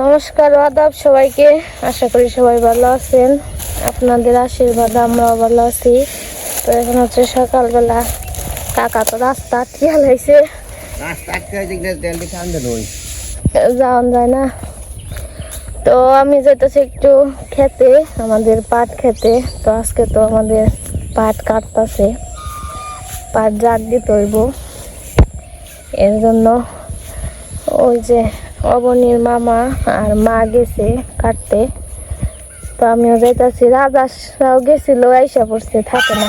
নমস্কার, আদাব সবাইকে। আশা করি সবাই ভালো আছেন। আপনাদের আশীর্বাদ আমরাও ভালো আছি। তো এখন হচ্ছে সকালবেলা। কাকা তো রাস্তা ঠিয়াল হয়েছে যাওয়ান যায় না। তো আমি যেতেছি একটু খেতে, আমাদের পাট খেতে। তো আজকে তো আমাদের পাট কাটতেছে। পাট জাগ দিতে হইব। এর জন্য ওই যে অবনীর মামা আর মা গেছে কাটতে। তো আমিও যাইতাছি। রাজাসরাও গেছিল, আইসা পড়ছে, থাকে না।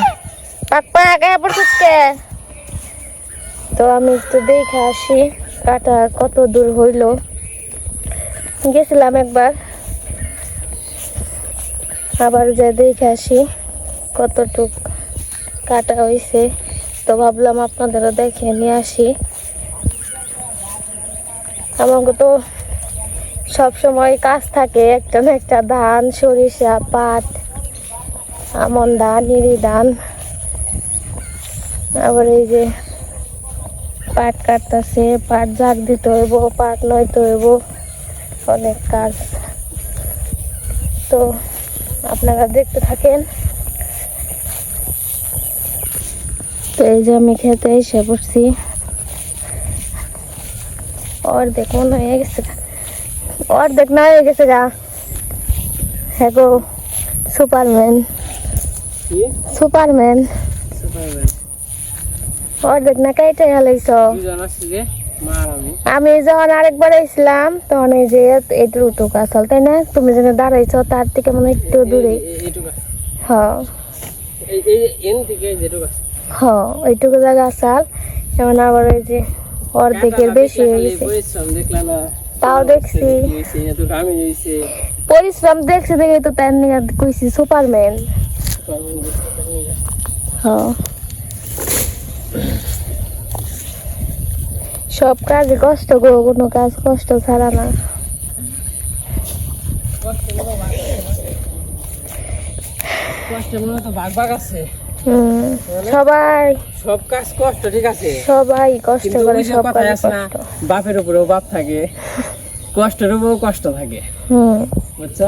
তো আমি একটু দেখে আসি, কাটা কত দূর হইল। গেছিলাম একবার। আবার যে দেখে আসি কতটুক কাটা হয়েছে তো ভাবলাম আপনাদেরও দেখে নিয়ে আসি। আমাকে তো সব সময় কাজ থাকে, একটা না একটা ধান, সরিষা, পাট, আমন ধান, ইরি ধান। আবার এই যে পাট কাটতেছে, পাট জাগ দিতে হইব, পাট নইতে হইব, অনেক কাজ। তো আপনারা দেখতে থাকেন। তো এই যে আমি খেতে এসে পড়ছি। অর্ধেক মনে হয়ে গেছে। অর্ধেক না হয়ে গেছে গা হ্যাঁ গো সুপারম্যান সুপারম্যান অর্ধেক না কাইটে হালাইছ আমি যখন আরেকবার আইছিলাম তখন এই যে এটার উঠুক আসল তাই না তুমি যেন দাঁড়াইছ তার থেকে মনে হয় একটু দূরে হ হ ওইটুকু জায়গা আসাল যেমন আবার ওই যে অর্ধেকের বেশি হয়ে গেছে। তাও দেখছি। পরিশ্রম দেখছি দেখে তো তার নিয়ে কইছি সুপারম্যান। হ্যাঁ। সব কাজে কষ্ট গো কোনো কাজ কষ্ট ছাড়া না। কষ্ট মনে তো ভাগ ভাগ আছে। সবাই। সব কাজ কষ্ট ঠিক আছে? সবাই কষ্ট করে সব কাজে কষ্ট। বাপের উপরেও বাপ থাকে কষ্টের উপরেও কষ্ট থাকে। হুম। বুঝছ?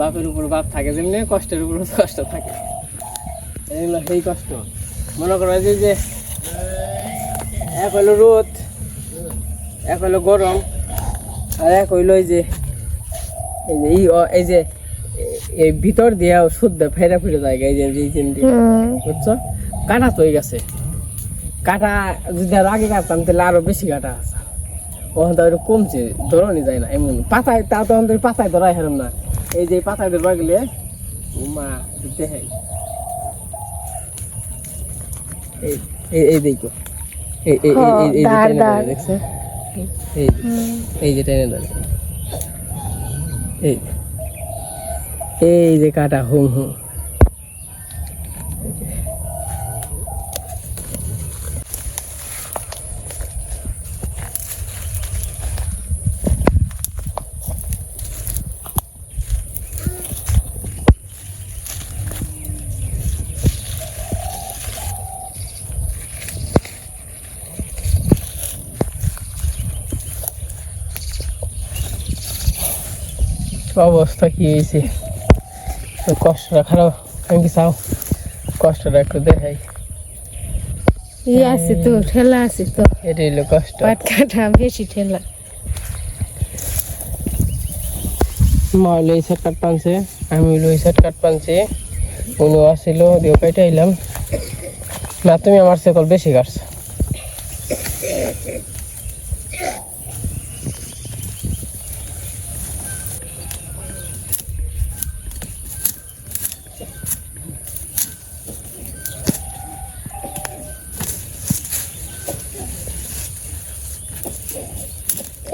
বাপের উপর বাপ থাকে যেমনি কষ্টের উপর কষ্ট থাকে। এগুলো সেই কষ্ট। মনে করো যে এক হলো রোদ এক হলো গরম হইল এই যে এই যে এই এই যে এই ভিতর দিয়া শুদ্ধ ফেরা ফিরে যায় এই যে এই যে বুঝছ? কাটা তো গেছে। কাটা যদি আরও আগে কাটতাম তাহলে আরও বেশি কাটা আছে। ওখান তো কমছে ধরানি যায় না এমন। পাতায় তা তখন তো পাতায় ধরাই হারাম না। এই যে পাতায় ধরবা গেলে মা দেখে। এই এই দেখো। এই এই এই দেখছ? এই যে, এই যে টেনে ধরে। এই এই যে কাটা হুম হুম। অবস্থা কি হয়েছে? কষ্টটা খারাপ। আমি কি চাও? কষ্টটা একটু দেখাই। ইয়ে আছে তো ঠেলা আছে তো। এটাই হলো কষ্ট। পাট কাটা বেশি ঠেলা। মা হইল এই সেট কাট পানছে আমি হইল এই সেট কাট পানছি। উনি আসছিল দিও কাইটা এলাম না তুমি আমার সেকল বেশি কাটছো।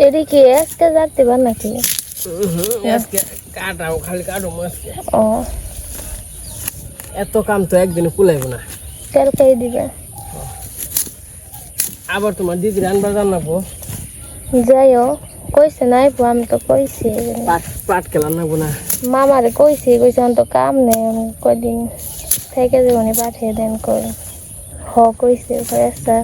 এদিকে আজকে যাতে পার নাকি? আজকে কাটাও খালি কাটো আজকে। ও। এত কাম তো একদিনে কুলাইব না। তেল খাই দিবে আবার তোমার দিদি রান্না জানাব। যাইও কইছে নাই আমি তো কইছি পাট কেলান নাবো না। মামারে কইছি কইছি তো কাম নেই আমি কয়দিন থেকে জীবনে পাঠিয়ে দেন করে হ কইছে কয়েকটা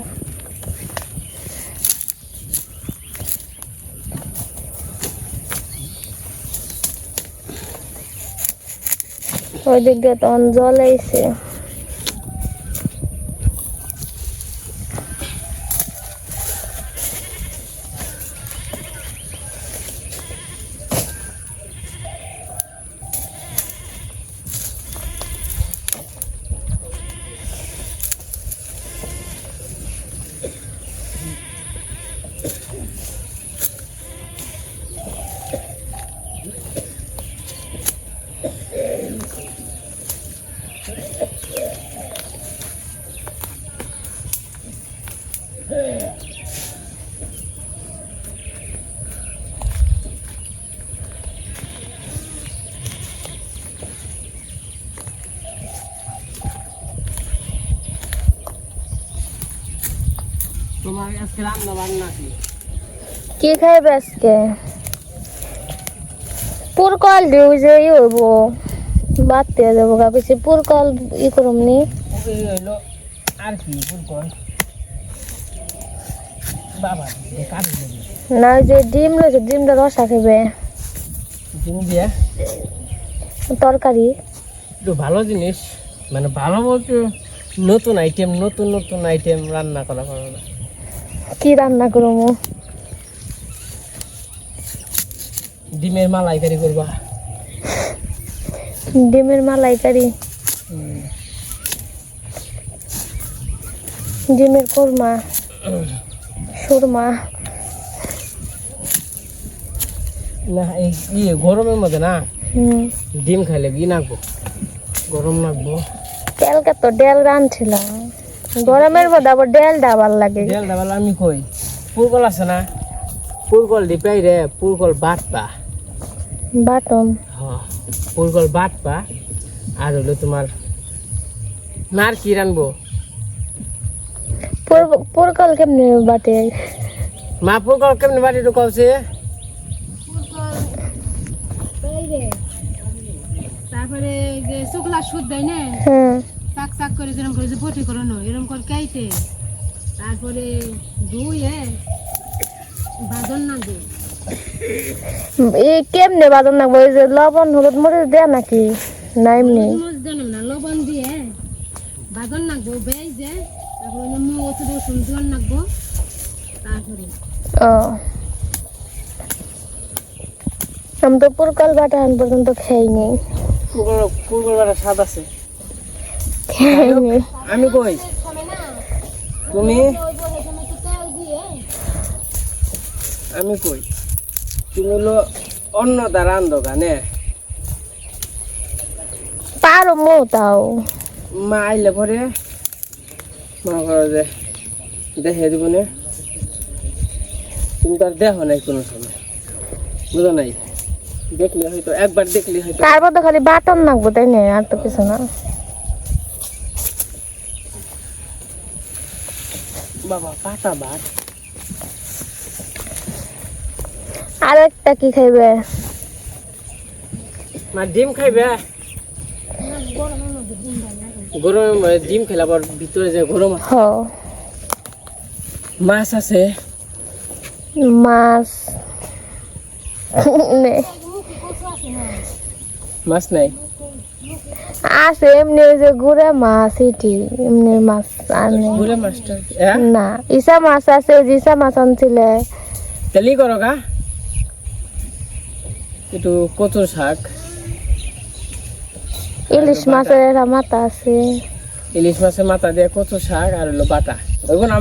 ওই দিক তখন জল আইছে। কি কি খাইবে আজকে? পুরকল দিও যে ই হইব বাদ দিয়ে যাব গা বেশি পুরকল ই করুম নি। আর কি না যে ডিম রয়েছে ডিমটা রসা দিয়ে? তরকারি। ভালো জিনিস মানে ভালো বলতে নতুন আইটেম নতুন নতুন আইটেম রান্না করা করো না। কি রান্না করুম ডিমের মালাইকারি করবা। ডিমের মালাইকারি? ডিমের কোরমা সুরমা। না এই ইয়ে গরমের মধ্যে না ডিম খাইলে কি নাকবো? গরম নাকবো। তেলকে তো ডেল রাঁধছিলাম। গরমের মধ্যে আবার ডেল ডাবার লাগে। ডেল ডাবাল আমি কই? পুরকল আছে না? পুরকল ডিপাই রে পুরকল বাটপা। বাটন হ্যাঁ পুরকল বাটপা। আর হলো তোমার নার কি রানবো পুর- পুরকল কেমনি বাটে? মা পুরকল কেমনি বাটি ঢুকাওছে তারপরে যে শুকলা সুদ দেয় না? হ্যাঁ। চাক করে যেরকম করে যে বটি করানো এরকম করে কাইতে তারপরে ধুয়ে বাদন না দে এই কেমনে বাদন লাগবো এই যে লবণ হলুদ মরিচ দেয়া নাকি? না এমনি। না লবণ দিয়ে বাদন নাকবো বেই যে তারপরে মু ওষুধ ওষুধ জোয়ান নাকবো তারপরে। ও। আমি তো পুরকল বাটা পর্যন্ত খাইনি। পুরকল পুরকল বাটা স্বাদ আছে। আমি কই? তুমি? আমি কই? তুমি হলো অন্য দ্বারা আনতো গানে পারো মো তাও। মা আইলে পরে? মা করো যে দেখে দিব না। তুমি তো আর দেখো নাই কোনো সময়। বুঝো নাই? দেখলে হয়তো একবার দেখলে হয়তো তার মধ্যে খালি বাটন নাকবো তাই না আর তো কিছু না। বাবা পাটা ভাত। আর একটা কি খাইবে? মা ডিম খাইবে? মধ্যে ডিম খেলে আবার ভিতরে যে গরম মাছ আছে? মাছ। নে। মাছ নাই? আছে এমনি যে গুড়া মাছ এটি এমনি মাছ আনে। মাছটা হ্যাঁ? না ইসা মাছ আছে যে ইসা মাছ আনছিলে। তেলি করো গা। একটু কচুর শাক। ইলিশ মাছের মাথা আছে। ইলিশ মাছের মাথা দিয়ে কচুর শাক আর হলো বাটা। ওইব না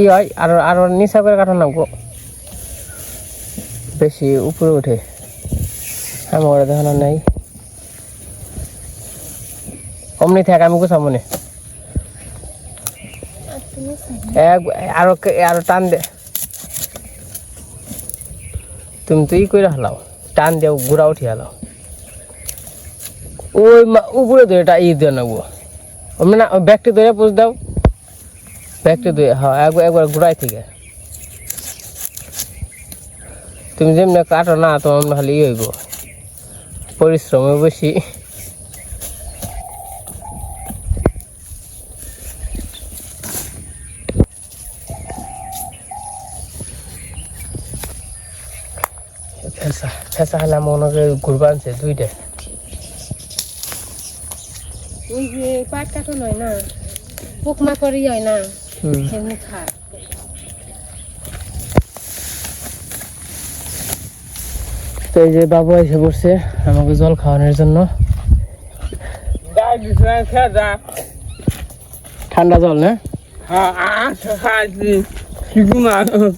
ই হয়, আর আর নিচা করে কাটা নামবো বেশি উপরে উঠে। আমার দেখানো নাই। অমনি থাক, আমি গুছাবো নে। আরও আরও টান দে। তুমি তো ই করে হালাও, টান দিয়ে ঘুরা উঠি আলো ওই উপরে ধরে এটা ই দিয়ে নেব আমি না, ব্যাগটি ধরে পুষ দাও। ব্যাগটি ধরে হ্যাঁ একবার একবার ঘুরাই থেকে। তুমি যেমনি কাটো না, তোমার ভালো ই হইব। পরিশ্রমে বেশি। ফেসা ফেসা হলে মনে করে ঘুরবা আনছে দুইটা। ওই যে পাট কাটো নয় না পোক মাকড়ি হয় না। এমনি খায় তো এই যে বাবু এসে পড়ছে আমাকে জল খাওয়ানোর জন্য। ঠান্ডা জল না?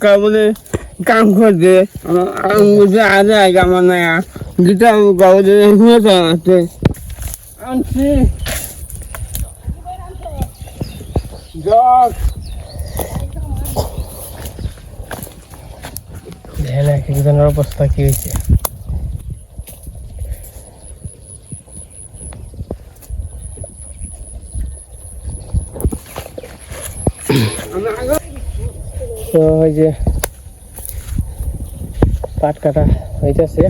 কাবলে কাম করছে। বুঝে আগে আগে আমার না গীতা কাবলে হয়ে আছে আনছি। জগ দেখেন এক একজনের অবস্থা কি হয়েছে? তো ওই যে পাট কাটা হইতেছে।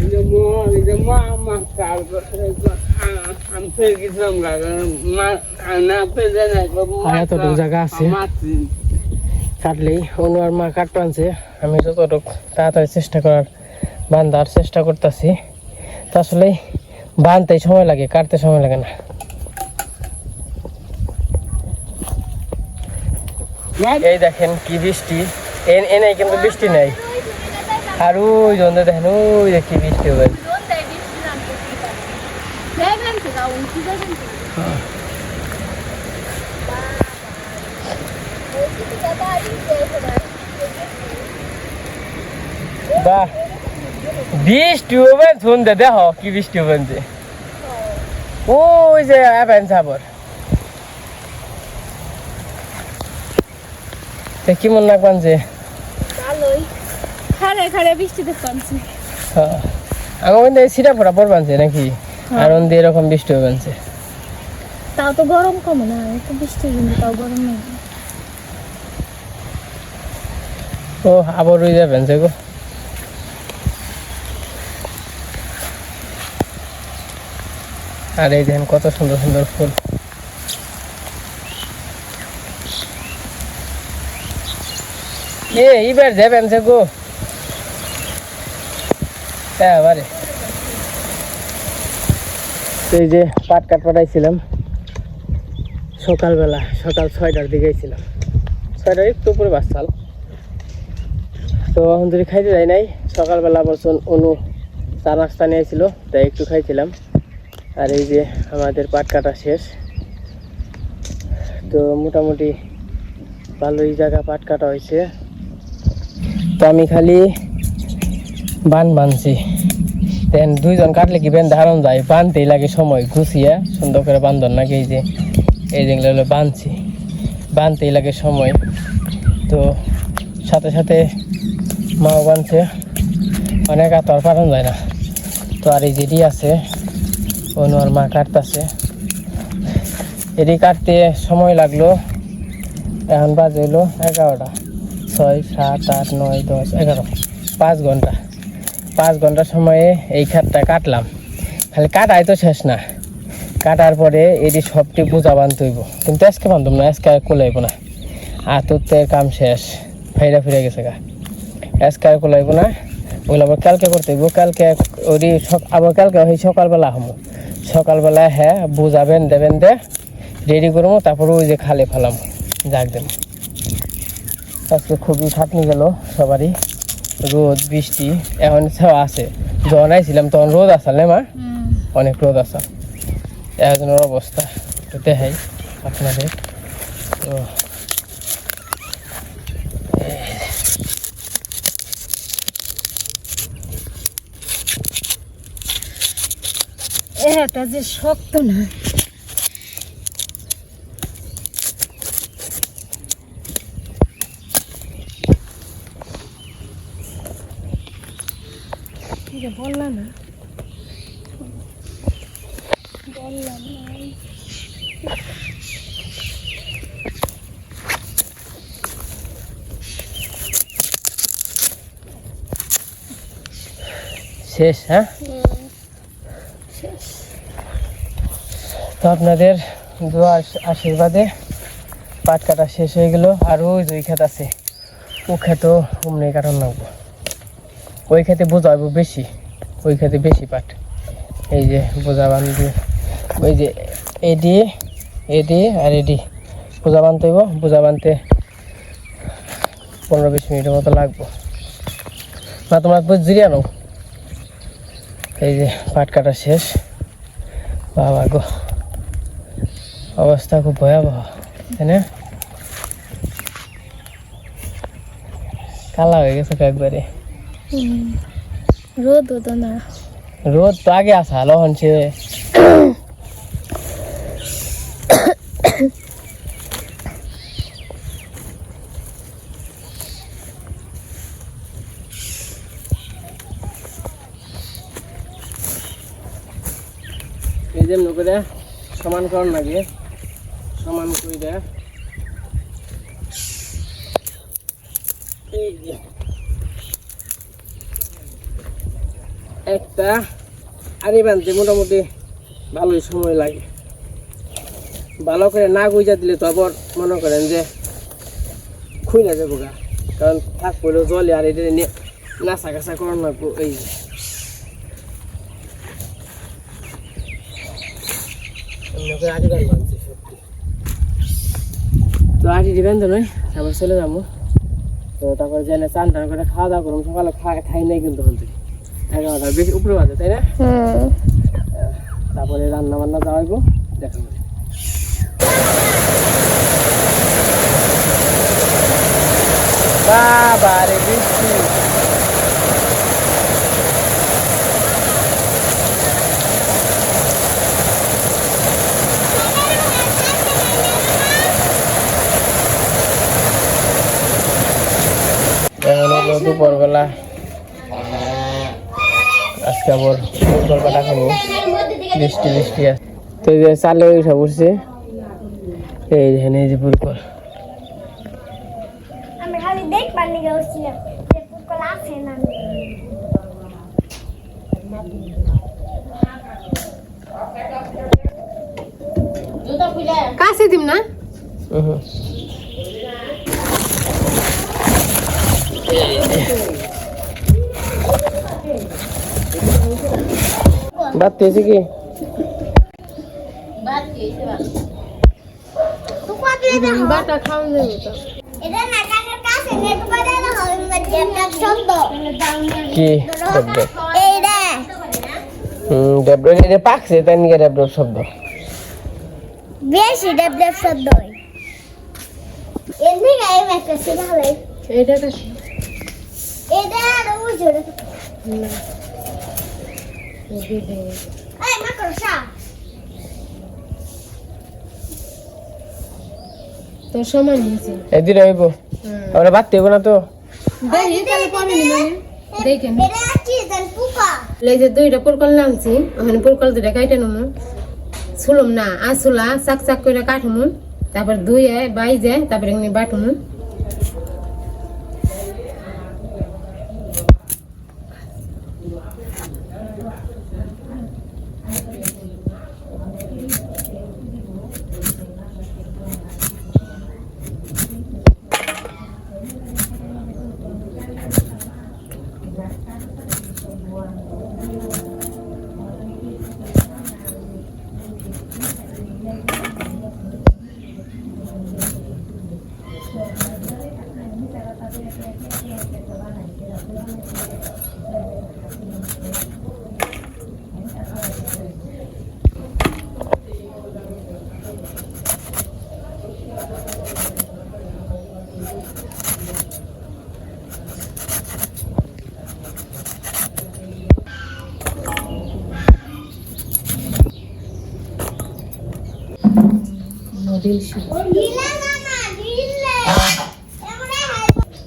কাটলেই অন্য আর মা কাট পানছে আমি যতটুকু তাড়াতাড়ি চেষ্টা করার, বান্ধার চেষ্টা করতেছি। তা আসলে বানতে সময় লাগে, কাটতে সময় লাগে না। এই দেখেন কি বৃষ্টি। এন এনে কিন্তু বৃষ্টি নেই। আর ওই জন্য দেখেন, ওই কি বৃষ্টি হবে। বাহ বৃষ্টি হবে শুনতে দেখো কি বৃষ্টি হবে যে ওই যে অ্যাপেন সাবর কি মন রাখবেন যে? খারে খারে হ্যাঁ। আমার মধ্যে সিটা ফোটা পড়বানছে নাকি? আর এরকম বৃষ্টি হবেনছে তাও তো গরম কম না একটু বৃষ্টি কিন্তু তাও গরম নেই। ও আবার রয়ে যাবেন যে গো। আর এই দেখেন কত সুন্দর সুন্দর ফুল। এ এবার যাবেন যে গো। হ্যাঁ এই যে পাট কাট পাঠাইছিলাম। সকালবেলা, সকাল ছয়টার দিকে ছিলাম ছয়টার একটু উপরে বাসাল তো এখন ধরে খাইতে যাই নাই, সকালবেলা বলছেন অনু চা নাস্তা নিয়েছিল তাই একটু খাইছিলাম। আর এই যে আমাদের পাট কাটা শেষ। তো মোটামুটি ভালোই জায়গা পাট কাটা হয়েছে। তো আমি খালি বান বানছি। দেন দুইজন কাটলে কি বেন ধারণ যায়? বানতেই লাগে সময় গুছিয়ে সুন্দর করে বান্ধন নাকি এই যে, এই হলো বানছি। বানতেই লাগে সময়। তো সাথে সাথে মাও বানছে। অনেক আর তোর পাঠানো যায় না। তো আর এই যেটি আছে অনু আর মা কাটতেছে। এটি কাটতে সময় লাগল। এখন বাজে হলো এগারোটা। ছয়, সাত, আট, নয়, দশ, এগারো। পাঁচ ঘণ্টা। পাঁচ ঘণ্টা সময়ে এই খাতটা কাটলাম। খালি কাটাই তো শেষ না। কাটার পরে এটি সবটি বোঝা বানতে হইব। কিন্তু আজকে বান্ধব না, আজকে কোলাইব না। এর কাম শেষ। ফেরা ফিরে গেছে গা। আজকে কোলাইব না। ওগুলো আবার কালকে করতে হইব। কালকে সক- আবার কালকে ওই সকালবেলা হমো। সকালবেলা হ্যাঁ বুঝাবেন দেবেন দে রেডি করব তারপরে ওই যে খালে ফেলাম। যাক দেন। আজকে খুবই খাটনি গেল সবারই। রোদ বৃষ্টি এখন সব আছে। যখন আইছিলাম তখন রোদ আসাল না মা? অনেক রোদ আসাল। একজনের অবস্থা। দেখাই আপনাদের। তো এটা যে শক্ত না। না বললাম শেষ হ্যাঁ? তো আপনাদের দোয়া আশীর্বাদে পাট কাটা শেষ হয়ে গেল, আর ওই যে ওই ক্ষেত আছে, ও ক্ষেতও অমনি কারণ লাগবো। ওই খেতে বোঝাবো বেশি, ওই খেতে বেশি পাট। এই যে বোঝা বান্ধি ওই যে এডি এডি আর এডি বোঝা বানতে হইব বোঝা বানতে পনেরো বিশ মিনিটের মতো লাগবো। না, তোমরা জিরিয়া নাও। এই যে পাট কাটা শেষ। বাবা গো। অবস্থা খুব ভয়াবহ তাই না কালা হয়ে গেছে তো একবারে রোদ হতো না রোদ তো আগে আসা লহন সে এই যে করে সমান করার লাগে। সমান করে এই যে। একটা আনি বানতে মোটামুটি ভালোই সময় লাগে। ভালো করে না গুইজা দিলে তো আবার মনে করেন যে খুই না যাব গা। কারণ থাক পড়লেও জলে আর এটা নিয়ে নাচা কাছা করার লাগবো এই যে। এমনি করে আটি বান বানছি সত্যি তো আটি দিবেন তো নয় তারপর চলে যাব। তো তারপরে জেনে চান টান করে খাওয়া দাওয়া করব সকালে খাই খাই নাই কিন্তু হতে এগারোটা বেশি উপরে বাজে তাই না? তারপরে রান্না বান্না যাওয়াইবো দেখা বাবা রে বৃষ্টি। হলো দুপুরবেলা। আজকে আবার ফুটবল কাটা খাব। বৃষ্টি বৃষ্টি আছে। তো এই যে চালে উঠে পড়ছে এই যে এই যে না কাছে দিম না? বাদ দিয়েছে কি? বাটা খাওয়া যাবে তো। কি? ডেবডেব এই রে হুম ডেবডেব এটা পাকছে তাই নিয়ে ডেবডেব শব্দ। বেশি শব্দ এমনি গায়ে এইটা তো এটা ওই জোরে এই সমান হয়েছে এদিন হইব আমরা বাদ দেবো না তো? দেখি তাহলে পরে নি মানে। দেখেন এটা কি জান পুকা এই যে দুইটা পোরকল নামছি ওখানে পোরকল দুইটা কাইটে নেব শুলুম না আসুলা চাক চাক করে কাটমু। তারপর ধুয়ে বাইজে তারপরে এমনি বাটমু।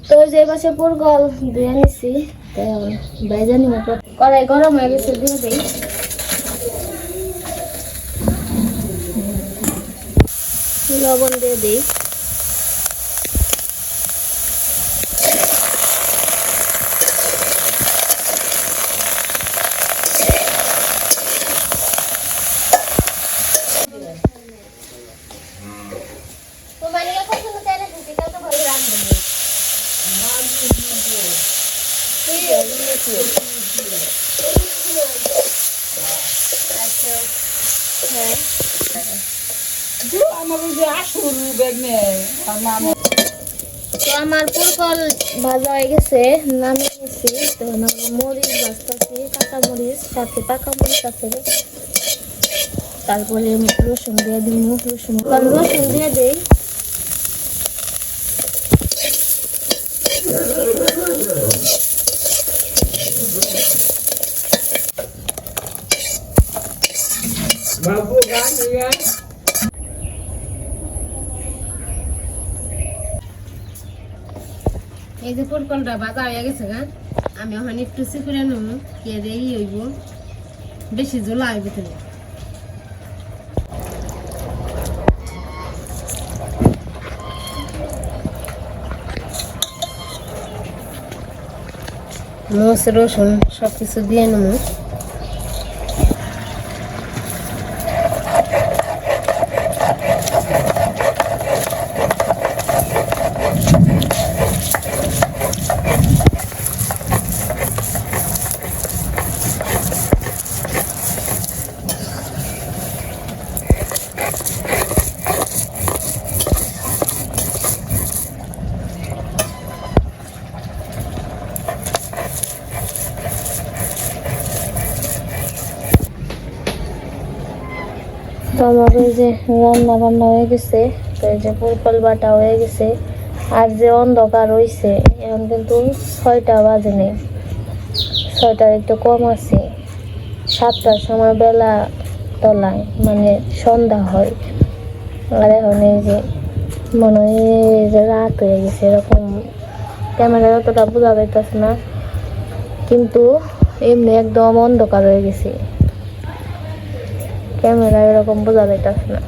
তো যে পাশে পুরগল ধুয়ে নিছি ভেজে নিব কড়াই গরম হয়ে গেছে দিয়ে দিই। লবণ দিয়ে দিই। তো আমার পুরকল ভাজা হয়ে গেছে, নামিয়ে নিয়েছি। তো মরিচ ভাজতেছি, কাঁচা মরিচ, সাথে পাকা মরিচ আছে তারপরে রসুন দিয়ে দিই, রসুন। রসুন দিয়ে দেই। এই যে পুরকলটা বাজা হয়ে গেছে গা, আমি এখন একটু চিকুরে নেব, কে দেরি হইব, বেশি জোলা হইব তুমি মস রসুন সব কিছু দিয়ে নেব তো আমার ওই যে রান্না বান্না হয়ে গেছে। তো এই যে পুরকল বাটা হয়ে গেছে। আর যে অন্ধকার হয়েছে এখন কিন্তু ছয়টা বাজে নেই ছয়টার একটু কম আছে। সাতটার সময় বেলা তলায় মানে সন্ধ্যা হয়। আর এখন এই যে, মনে হয় রাত হয়ে গেছে, এরকম ক্যামেরায় অতটা বোঝা যাইতেছে না। কিন্তু এমনি একদম অন্ধকার হয়ে গেছে। ক্যামেরা এরকম বোঝা যাইতেছে না।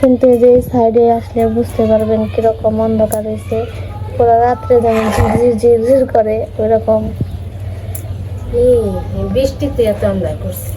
কিন্তু এই যে সাইডে আসলে বুঝতে পারবেন কীরকম অন্ধকার হয়েছে পুরো রাত্রে যেমন ঝিরঝির ঝিরঝির করে, ওইরকম। বৃষ্টিতে এত আমরা করছি।